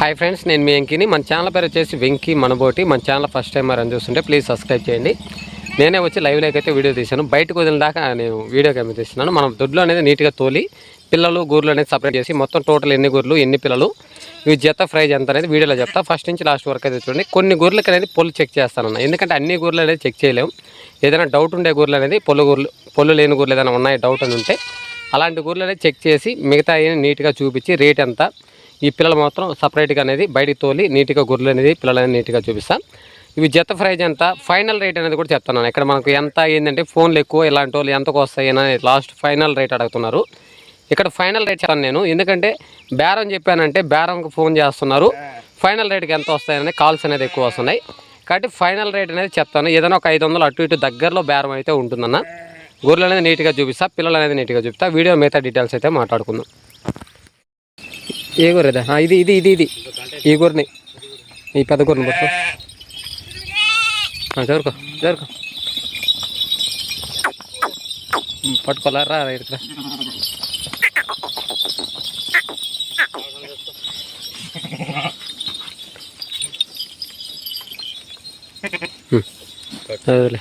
Hi friends నేను మీ వెంకీని. మన channel పేరు వచ్చేసి వెంకీ మనబోటి. మన ఛానల్ ఫస్ట్ టైం అని చూస్తుంటే ప్లీజ్ సబ్స్క్రైబ్ చేయండి. నేనే వచ్చి లైవ్లోకి అయితే వీడియో తీశాను. బయటకు వదిలిన దాకా నేను వీడియో కెమెరా తీస్తున్నాను. మనం దొడ్లో అనేది నీట్గా తోలి పిల్లలు గూర్లు అనేది సపరేట్ చేసి మొత్తం టోటల్ ఎన్ని గూర్లు ఎన్ని పిల్లలు ఇవి జత ప్రైజ్ ఎంత అనేది వీడియోలో చెప్తా. ఫస్ట్ నుంచి లాస్ట్ వరకు అయితే చూడండి. కొన్ని గూర్లకి అనేది పొల్లు చెక్ చేస్తానన్న. ఎందుకంటే అన్ని గూర్లు అనేది చెక్ చేయలేము. ఏదైనా డౌట్ ఉండే గూర్లు అనేది పొల్లు గూర్లు పొల్లు లేని గూర్లు ఏదైనా ఉన్నాయి డౌట్ అని ఉంటే అలాంటి గూర్లు అనేది చెక్ చేసి మిగతా నీట్గా చూపించి రేట్ ఎంత ఈ పిల్లలు మాత్రం సపరేట్గా అనేది బయటికి తోలి నీట్గా గొర్రెలు అనేది పిల్లలు అనేది నీట్గా చూపిస్తాను ఇవి జత ప్రైజ్ ఎంత? ఫైనల్ రేట్ అనేది కూడా చెప్తున్నాను. ఇక్కడ మనకు ఎంత ఏంటంటే ఫోన్లు ఎక్కువ ఇలాంటి వాళ్ళు ఎంతకు వస్తాయని అని లాస్ట్ ఫైనల్ రేట్ అడుగుతున్నారు. ఇక్కడ ఫైనల్ రేట్ చెప్తాను నేను. ఎందుకంటే బేరం చెప్పానంటే బేరంకు ఫోన్ చేస్తున్నారు. ఫైనల్ రేట్కి ఎంత వస్తాయని కాల్స్ అనేది ఎక్కువ వస్తున్నాయి. కాబట్టి ఫైనల్ రేట్ అనేది చెప్తాను. ఏదైనా ఒక ఐదు వందలు అటు ఇటు దగ్గరలో బేరం అయితే ఉంటుందన్న. గొర్రెలు అనేది నీట్గా చూపిస్తా పిల్లలు అనేది నీట్గా చూపిస్తా. వీడియో మిగతా డీటెయిల్స్ అయితే మాట్లాడుకుందాం. ఏ గొర్రె ఇది? ఇది ఇది ఇది ఈ గొర్రెని ఈ పెద్ద గొర్రెని పట్టుకో. ఆ, జరుకో జరుకో పట్టుకోలే రా అదేలే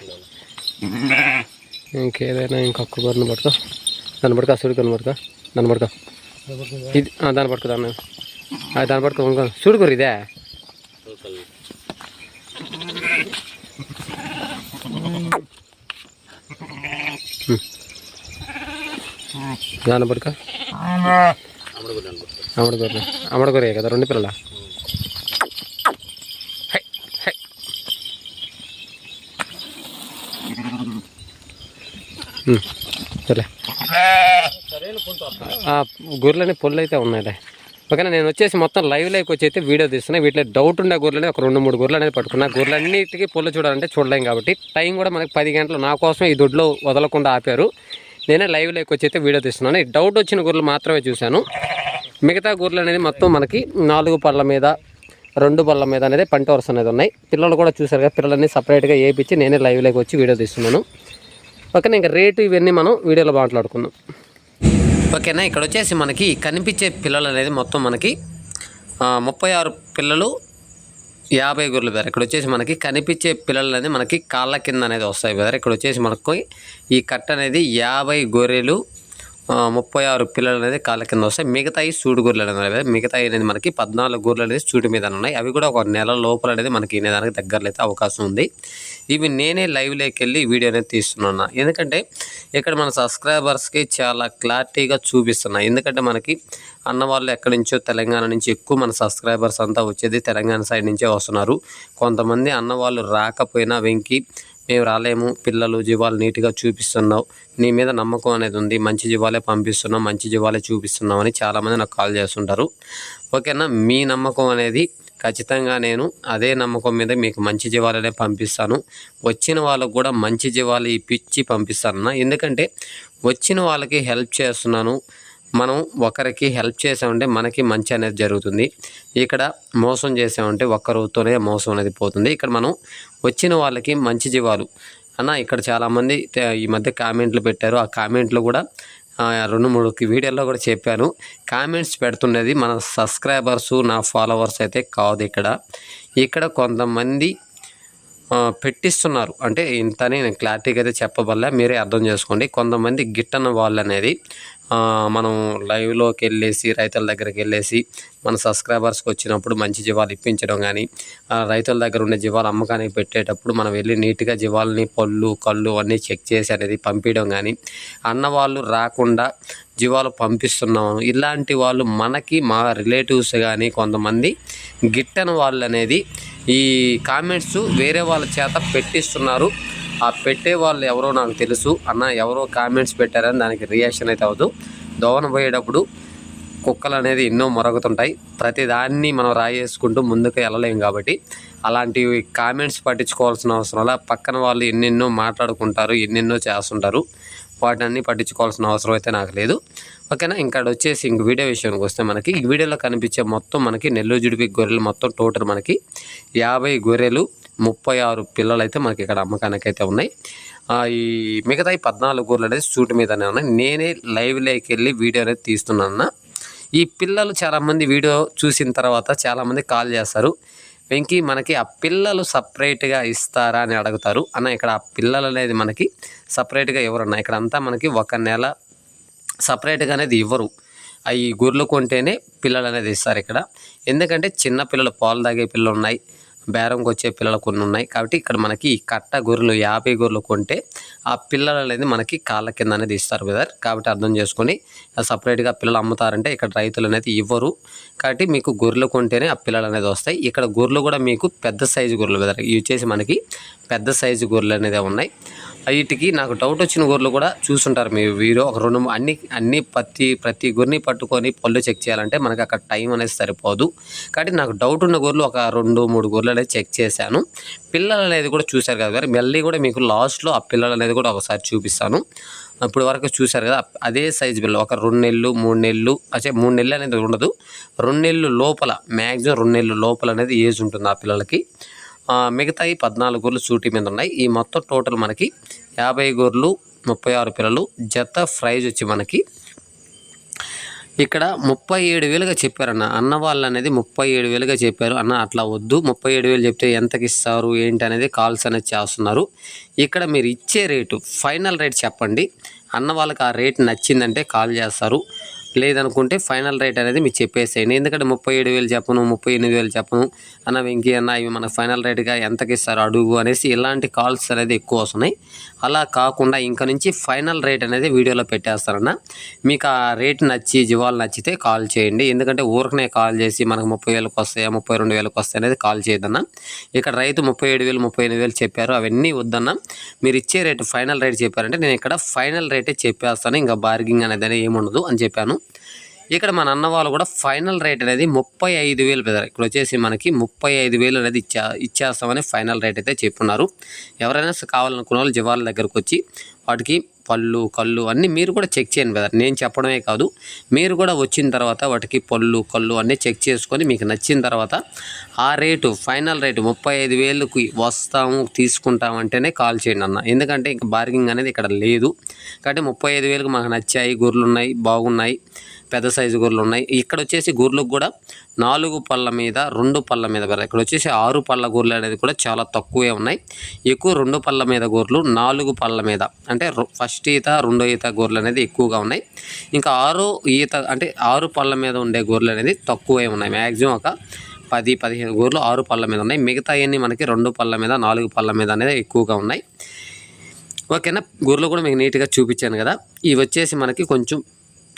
ఇంకేదైనా ఇంకొక గొర్రెని పట్టుకో. నన్ను పడుకో సుడి కనబడుకో నన్ను పడుకో పట్టుకో ఇది ఆ, దాన్ని పట్టుకో దాన్ని ఆ, దాన్ని పట్టుకో ఇంకో చూడు గురు ఇదే హ్మ్. దాన్ని పట్టుకో అమ్మడి గొర్రె అమ్మడి గొర్రె కదా రెండు పిల్లల హై, హై. హ్మ్. సరే ఆ, గొర్రెలని పొల్లు అయితే ఉన్నాయిలే. ఓకేనా నేను వచ్చేసి మొత్తం లైవ్ లైక్ వచ్చి అయితే వీడియో తీస్తున్నా. వీటిలో డౌట్ ఉండే గొర్రెలని ఒక రెండు మూడు గొర్రెలు అనేది పట్టుకున్నా. గొర్రెలన్నిటికీ పొల్లు చూడాలంటే చూడలేం కాబట్టి టైం కూడా మనకి పది గంటలు నా కోసం ఈ దొడ్లో వదలకుండా ఆపారు. నేనే లైవ్ లైక్ వచ్చి అయితే వీడియో తీస్తున్నాను. ఈ డౌట్ వచ్చిన గొర్రెలు మాత్రమే చూశాను. మిగతా గొర్రెలు అనేది మొత్తం మనకి నాలుగు పళ్ళ మీద రెండు పళ్ళ మీద అనేది పంట వరుస అనేది ఉన్నాయి. పిల్లలు కూడా చూసారు కదా పిల్లలన్నీ సపరేట్గా వేయించి నేనే లైవ్ లైక్ వచ్చి వీడియో తీస్తున్నాను. ఓకేనా ఇంకా రేటు ఇవన్నీ మనం వీడియోలో మాట్లాడుకుందాం. ఓకేనా? ఇక్కడ వచ్చేసి మనకి కనిపించే పిల్లలు అనేది మొత్తం మనకి ముప్పై ఆరు పిల్లలు యాభై గొర్రెలు బెదర్ ఇక్కడ వచ్చేసి మనకి కనిపించే పిల్లలు అనేది మనకి కాళ్ళ కింద అనేది వస్తాయి బెదర్ ఇక్కడ వచ్చేసి మనకు ఈ కట్ట అనేది యాభై గొర్రెలు ముప్పై ఆరు పిల్లలు అనేది కాళ్ళ కింద వస్తాయి. మిగతాయి సూడు గొర్రెలు అనేది మిగతాయి అనేది మనకి పద్నాలుగు గొర్రెలు అనేది సూటి మీద ఉన్నాయి. అవి కూడా ఒక నెల లోపల అనేది మనకి వినేదానికి దగ్గరలో అయితే అవకాశం ఉంది. ఇవి నేనే లైవ్లోకి వెళ్ళి వీడియో అనేది తీస్తున్నాను. ఎందుకంటే ఇక్కడ మన సబ్స్క్రైబర్స్కి చాలా క్లారిటీగా చూపిస్తున్నా ఎందుకంటే మనకి అన్న వాళ్ళు ఎక్కడి నుంచో తెలంగాణ నుంచి ఎక్కువ మన సబ్స్క్రైబర్స్ అంతా వచ్చేది తెలంగాణ సైడ్ నుంచే వస్తున్నారు. కొంతమంది అన్నవాళ్ళు రాకపోయినా వెంకి మేము రాలేము పిల్లలు జీవాలు నీట్గా చూపిస్తున్నావు. నీ మీద నమ్మకం అనేది ఉంది మంచి జీవాలే పంపిస్తున్నావు మంచి జీవాలే చూపిస్తున్నావు అని చాలామంది నాకు కాల్ చేస్తుంటారు. ఓకేనా? మీ నమ్మకం అనేది ఖచ్చితంగా నేను అదే నమ్మకం మీద మీకు మంచి జీవాలనే పంపిస్తాను. వచ్చిన వాళ్ళకు కూడా మంచి జీవాలు ఇప్పించి పంపిస్తాను ఎందుకంటే వచ్చిన వాళ్ళకి హెల్ప్ చేస్తున్నాను. మనం ఒకరికి హెల్ప్ చేసామంటే మనకి మంచి అనేది జరుగుతుంది. ఇక్కడ మోసం చేసామంటే ఒక్కరితోనే మోసం అనేది పోతుంది. ఇక్కడ మనం వచ్చిన వాళ్ళకి మంచి జీవాలు. అన్న ఇక్కడ చాలామంది ఈ మధ్య కామెంట్లు పెట్టారు. ఆ కామెంట్లు కూడా రెండు మూడు వీడియోల్లో కూడా చెప్పాను. కామెంట్స్ పెడుతున్నది మన సబ్స్క్రైబర్స్ నా ఫాలోవర్స్ అయితే కాదు ఇక్కడ. ఇక్కడ కొంతమంది పెట్టిస్తున్నారు. అంటే ఇంతని నేను క్లారిటీగా అయితే చెప్పబల్లా మీరే అర్థం చేసుకోండి. కొంతమంది గిట్టన వాళ్ళు అనేది మనం లైవ్లోకి వెళ్ళేసి రైతుల దగ్గరికి వెళ్ళేసి మన సబ్స్క్రైబర్స్కి వచ్చినప్పుడు మంచి జీవాలు ఇప్పించడం కానీ రైతుల దగ్గర ఉండే జీవాలు అమ్మకానికి పెట్టేటప్పుడు మనం వెళ్ళి నీట్గా జీవాలని పళ్ళు కళ్ళు అన్నీ చెక్ చేసి అనేది పంపించడం కానీ అన్నవాళ్ళు రాకుండా జీవాలు పంపిస్తున్నాము. ఇలాంటి వాళ్ళు మనకి మా రిలేటివ్స్ కానీ కొంతమంది గిట్టని వాళ్ళు అనేది ఈ కామెంట్స్ వేరే వాళ్ళ చేత పెట్టిస్తున్నారు. ఆ పెట్టే వాళ్ళు ఎవరో నాకు తెలుసు. అన్న ఎవరో కామెంట్స్ పెట్టారని దానికి రియాక్షన్ అయితే అవ్వదు. దోవన పోయేటప్పుడు కుక్కలు అనేది ఎన్నో మొరగుతుంటాయి. ప్రతి దాన్ని మనం రాయేసుకుంటూ ముందుకు వెళ్ళలేం కాబట్టి అలాంటివి కామెంట్స్ పట్టించుకోవాల్సిన అవసరం అలా పక్కన వాళ్ళు ఎన్నెన్నో మాట్లాడుకుంటారు ఎన్నెన్నో చేస్తుంటారు. వాటిని అన్ని పట్టించుకోవాల్సిన అవసరం అయితే నాకు లేదు. ఓకేనా? ఇంకా వచ్చేసి ఇంక వీడియో విషయానికి వస్తే మనకి ఈ వీడియోలో కనిపించే మొత్తం మనకి నెల్లూరు జుడిపి గొర్రెలు మొత్తం టోటల్ మనకి యాభై గొర్రెలు ముప్పై ఆరు పిల్లలు అయితే మనకి ఇక్కడ అమ్మకానికి అయితే ఉన్నాయి ఈ మిగతా ఈ పద్నాలుగు గొర్రెలు అనేది సూట్ మీదనే ఉన్నాయి. నేనే లైవ్లోకి వెళ్ళి వీడియో అనేది తీస్తున్నాను. ఈ పిల్లలు చాలామంది వీడియో చూసిన తర్వాత చాలామంది కాల్ చేస్తారు. వెంకీ మనకి ఆ పిల్లలు సపరేట్గా ఇస్తారా అని అడుగుతారు. అన్న ఇక్కడ ఆ పిల్లలు అనేది మనకి సపరేట్గా ఎవరన్నా ఇక్కడ అంతా మనకి ఒక నెల సపరేట్గా అనేది ఇవ్వరు. అవి గొర్రెలు కొంటేనే పిల్లలు అనేది ఇస్తారు ఇక్కడ. ఎందుకంటే చిన్న పిల్లలు పాలు తాగే పిల్లలు ఉన్నాయి. బేరంకి వచ్చే పిల్లలు కొన్ని ఉన్నాయి. కాబట్టి ఇక్కడ మనకి కట్ట గొర్రెలు యాభై గొర్రెలు కొంటే ఆ పిల్లలు అనేది మనకి కాళ్ళ కింద అనేది ఇస్తారు బ్రదర్. కాబట్టి అర్థం చేసుకొని సపరేట్గా పిల్లలు అమ్ముతారంటే ఇక్కడ రైతులు అనేది ఇవ్వరు. కాబట్టి మీకు గొర్రెలు కొంటేనే ఆ పిల్లలు అనేది వస్తాయి. ఇక్కడ గొర్రెలు కూడా మీకు పెద్ద సైజు గొర్రెలు బ్రదర్. ఇవి వచ్చేసి మనకి పెద్ద సైజు గొర్రెలు అనేది ఉన్నాయి. వీటికి నాకు డౌట్ వచ్చిన గొర్రెలు కూడా చూసుంటారు. మీ వీడియో ఒక రెండు అన్ని అన్ని ప్రతి ప్రతి గొర్రెని పట్టుకొని పళ్ళు చెక్ చేయాలంటే మనకి అక్కడ టైం అనేది సరిపోదు. కాబట్టి నాకు డౌట్ ఉన్న గొర్రెలు ఒక రెండు మూడు గొర్రెలు అనేది చెక్ చేశాను. పిల్లలు అనేది కూడా చూశారు కదా మరి మళ్ళీ కూడా మీకు లాస్ట్లో ఆ పిల్లలు అనేది కూడా ఒకసారి చూపిస్తాను. ఇప్పుడు వరకు చూశారు కదా అదే సైజు పిల్లలు ఒక రెండు నెలలు మూడు నెలలు అచ్చే మూడు నెలలు అనేది ఉండదు. రెండు నెలలు లోపల మ్యాక్సిమం రెండు నెలలు లోపల అనేది ఏజ్ ఉంటుంది ఆ పిల్లలకి. మిగతాయి పద్నాలుగు గొర్రెలు సూటి మీద ఉన్నాయి. ఈ మొత్తం టోటల్ మనకి యాభై గోర్లు ముప్పై ఆరు పిల్లలు జత ప్రైజ్ వచ్చి మనకి ఇక్కడ ముప్పై ఏడు వేలుగా చెప్పారన్న. అన్న వాళ్ళు అనేది ముప్పై ఏడు వేలుగా చెప్పారు. అన్న అట్లా వద్దు. ముప్పై ఏడు వేలు చెప్తే ఎంతకి ఇస్తారు ఏంటి అనేది కాల్స్ అనేది చేస్తున్నారు. ఇక్కడ మీరు ఇచ్చే రేటు ఫైనల్ రేట్ చెప్పండి. అన్న వాళ్ళకి ఆ రేట్ నచ్చిందంటే కాల్ చేస్తారు. లేదనుకుంటే ఫైనల్ రేట్ అనేది మీరు చెప్పేసేయండి. ఎందుకంటే ముప్పై ఏడు వేలు చెప్పను ముప్పై ఎనిమిది వేలు చెప్పను. అన్న వెంకీ అన్న ఇవి మనకు ఫైనల్ రేట్గా ఎంతకి ఇస్తారు అడుగు అనేసి ఇలాంటి కాల్స్ అనేది ఎక్కువ వస్తున్నాయి. అలా కాకుండా ఇంకా నుంచి ఫైనల్ రేట్ అనేది వీడియోలో పెట్టేస్తారన్న. మీకు ఆ రేట్ నచ్చి జీవాలు నచ్చితే కాల్ చేయండి. ఎందుకంటే ఊరికనే కాల్ చేసి మనకు ముప్పై వేలకు వస్తాయా ముప్పై రెండు వేలకు వస్తాయి అనేది కాల్ చేయదన్న ఇక్కడ రైతు ముప్పై ఏడు వేలు ముప్పై ఎనిమిది వేలు చెప్పారు. అవన్నీ వద్దన్న. మీరు ఇచ్చే రేటు ఫైనల్ రేట్ చెప్పారంటే నేను ఇక్కడ ఫైనల్ రేటే చెప్పేస్తాను. ఇంకా బార్గింగ్ అనేది ఏముండదు అని చెప్పాను. ఇక్కడ మన అన్న వాళ్ళు కూడా ఫైనల్ రేట్ అనేది ముప్పై ఐదు వేలు బెదర్ ఇక్కడ వచ్చేసి మనకి ముప్పై ఐదు వేలు అనేది ఇచ్చా ఇచ్చేస్తామని ఫైనల్ రేట్ అయితే చెప్పున్నారు. ఎవరైనా కావాలనుకున్న వాళ్ళు జీవాల దగ్గరకు వచ్చి వాటికి పళ్ళు కళ్ళు అన్నీ మీరు కూడా చెక్ చేయండి బ్రదర్. నేను చెప్పడమే కాదు మీరు కూడా వచ్చిన తర్వాత వాటికి పళ్ళు కళ్ళు అన్నీ చెక్ చేసుకొని మీకు నచ్చిన తర్వాత ఆ రేటు ఫైనల్ రేటు ముప్పై ఐదు వేలుకి వస్తాము తీసుకుంటామంటేనే కాల్ చేయండి అన్న. ఎందుకంటే ఇంకా బార్గింగ్ అనేది ఇక్కడ లేదు. కాబట్టి ముప్పై ఐదు వేలకు మాకు నచ్చాయి గొర్రెలు ఉన్నాయి బాగున్నాయి. పెద్ద సైజు గొర్రెలు ఉన్నాయి. ఇక్కడ వచ్చేసి గొర్రెలకు కూడా నాలుగు పళ్ళ మీద రెండు పళ్ళ మీద బెర ఇక్కడ వచ్చేసి ఆరు పళ్ళ గొర్రెలు అనేది కూడా చాలా తక్కువే ఉన్నాయి. ఎక్కువ రెండు పళ్ళ మీద గొర్రెలు నాలుగు పళ్ళ మీద. అంటే రొ- ఫస్ట్ ఈత రెండో ఈత గొర్రెలు అనేది ఎక్కువగా ఉన్నాయి. ఇంకా ఆరు ఈత అంటే ఆరు పళ్ళ మీద ఉండే గొర్రెలు అనేది తక్కువే ఉన్నాయి. మ్యాక్సిమం ఒక పది పదిహేను గొర్రెలు ఆరు పళ్ళ మీద ఉన్నాయి. మిగతా అన్నీ మనకి రెండు పళ్ళ మీద నాలుగు పళ్ళ మీద అనేది ఎక్కువగా ఉన్నాయి. ఓకేనా? గొర్రెలు కూడా మీకు నీట్గా చూపించాను కదా. ఇవి వచ్చేసి మనకి కొంచెం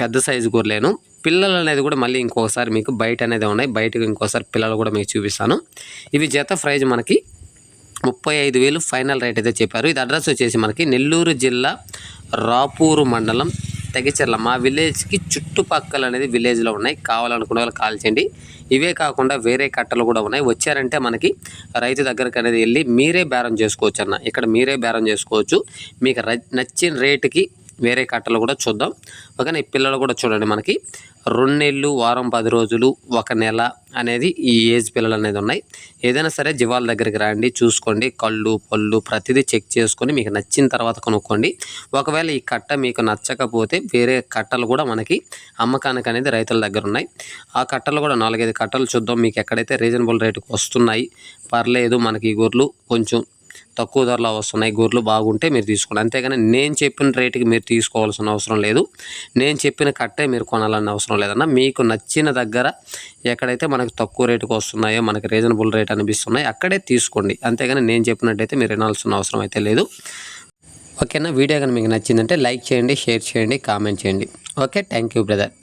పెద్ద సైజు గొర్రెలేను. పిల్లలు అనేది కూడా మళ్ళీ ఇంకోసారి మీకు బయట అనేది ఉన్నాయి. బయటకు ఇంకోసారి పిల్లలు కూడా మీకు చూపిస్తాను. ఇవి జత ప్రైజ్ మనకి ముప్పై ఐదు వేలు ఫైనల్ రేట్ అయితే చెప్పారు. ఇది అడ్రస్ వచ్చేసి మనకి నెల్లూరు జిల్లా రాపూరు మండలం తెగచెర్ల. మా విలేజ్కి చుట్టుపక్కల అనేది విలేజ్లో ఉన్నాయి. కావాలనుకునే వాళ్ళు కాల్ చేయండి. ఇవే కాకుండా వేరే కట్టలు కూడా ఉన్నాయి. వచ్చారంటే మనకి రైతు దగ్గరకు అనేది వెళ్ళి మీరే బేరం చేసుకోవచ్చు అన్న ఇక్కడ మీరే బేరం చేసుకోవచ్చు. మీకు నచ్చిన రేటుకి వేరే కట్టలు కూడా చూద్దాం. ఓకేనా? ఈ పిల్లలు కూడా చూడండి మనకి. రెండు నెలలు వారం పది రోజులు ఒక నెల అనేది ఈ ఏజ్ పిల్లలు అనేది ఉన్నాయి. ఏదైనా సరే జీవాల దగ్గరికి రండి చూసుకోండి. కళ్ళు పళ్ళు ప్రతిదీ చెక్ చేసుకొని మీకు నచ్చిన తర్వాత కొనుక్కోండి. ఒకవేళ ఈ కట్ట మీకు నచ్చకపోతే వేరే కట్టలు కూడా మనకి అమ్మకానికి అనేది రైతుల దగ్గర ఉన్నాయి. ఆ కట్టలు కూడా నాలుగైదు కట్టలు చూద్దాం. మీకు ఎక్కడైతే రీజనబుల్ రేటుకు వస్తున్నాయి పర్లేదు మనకి ఈ గొర్రెలు కొంచెం తక్కువ ధరలో వస్తున్నాయి గొర్రెలు బాగుంటే మీరు తీసుకోండి. అంతేగాని నేను చెప్పిన రేటుకి మీరు తీసుకోవాల్సిన అవసరం లేదు. నేను చెప్పిన కట్టే మీరు కొనాలన్న అవసరం లేదన్న మీకు నచ్చిన దగ్గర ఎక్కడైతే మనకు తక్కువ రేటుకి వస్తున్నాయో మనకి రీజనబుల్ రేట్ అనిపిస్తున్నాయి అక్కడే తీసుకోండి. అంతేగాని నేను చెప్పినట్టయితే మీరు వినాల్సిన అవసరం అయితే లేదు. ఓకేనా? వీడియో కానీ మీకు నచ్చిందంటే లైక్ చేయండి షేర్ చేయండి కామెంట్ చేయండి. Okay thank you brother.